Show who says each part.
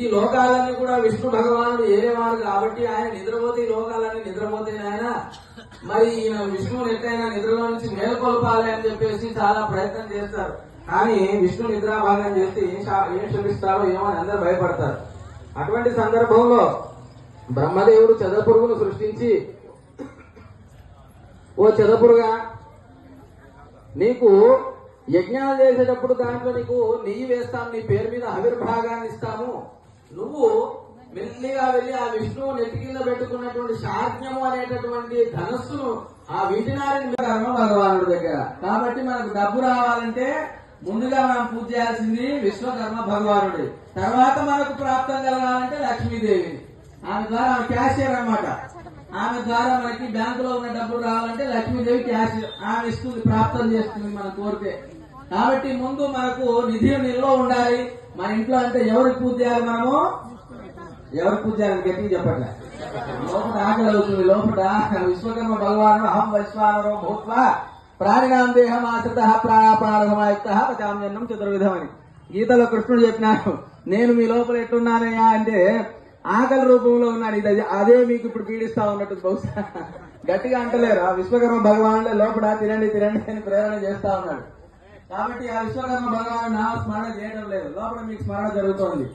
Speaker 1: ఈ లోకాలన్నీ కూడా విష్ణు భగవానుడు ఏరేవాడు కాబట్టి ఆయన నిద్రపోతే ఈ లోకాలన్నీ నిద్రపోతాయి ఆయన మరి ఈయన విష్ణువుని ఎట్లయినా నిద్రలో నుంచి మేల్కొల్పాలి అని చెప్పేసి చాలా ప్రయత్నం చేస్తారు. కానీ విష్ణు నిద్రాభాగం చేస్తే ఏం ఏం శపిస్తారో ఏమో అని అందరూ భయపడతారు. అటువంటి సందర్భంలో బ్రహ్మదేవుడు చెదపురుగును సృష్టించి ఓ చెదపురుగా నీకు యజ్ఞాలు చేసేటప్పుడు దాంట్లో నీకు నెయ్యి వేస్తాం నీ పేరు మీద ఆవిర్భాగాన్ని ఇస్తాము. నువ్వు మెల్లిగా వెళ్ళి ఆ విష్ణువు నెత్తి కింద పెట్టుకున్నటువంటి శాజ్ఞము అనేటటువంటి ధనస్సును ఆ వీటినారిని భగవానుడి దగ్గర. కాబట్టి మనకు డబ్బు రావాలంటే ముందుగా మనం పూజ చేయాల్సింది విశ్వకర్మ భగవానుడి. తర్వాత మనకు ప్రాప్తం కలగాలంటే లక్ష్మీదేవి. ఆమె ద్వారా ఆమె క్యాషియర్ అన్నమాట. ఆమె ద్వారా మనకి బ్యాంకులో ఉన్న డబ్బులు రావాలంటే లక్ష్మీదేవి క్యాష్ ఆమె ఇస్తుంది ప్రాప్తం చేస్తుంది మనం కోరితే. కాబట్టి ముందు మనకు నిధులు నిల్వ ఉండాలి. మన ఇంట్లో అంటే ఎవరికి పూజ చేయాలి మనము? ఎవరికి పూజ చేయాలని గట్టిగా చెప్పట్లే లోపల ఆకలి అవుతుంది లోపల విశ్వకర్మ భగవాను అహం వైశ్వానరో భూత్వ. ప్రాణినాం దేహం ఆశ్రిత ప్రాణాపారధమాయుక్త పచామ్యన్నం చతుర్విధమని. గీతలో కృష్ణుడు చెప్పినాడు నేను మీ లోపల ఎట్టున్నానయ్యా అంటే ఆకలి రూపంలో ఉన్నాడు. ఇది అదే మీకు ఇప్పుడు పీడిస్తా ఉన్నట్టు బహుశా. గట్టిగా అంటలేరు. ఆ విశ్వకర్మ భగవానుడే లోపల తినండి తినండి అని ప్రేరణ చేస్తా ఉన్నాడు. కాబట్టి ఆ విశ్వకర్మ భగవాన్ నా స్మరణ చేయడం లేదు. లోపల మీకు స్మరణ జరుగుతోంది.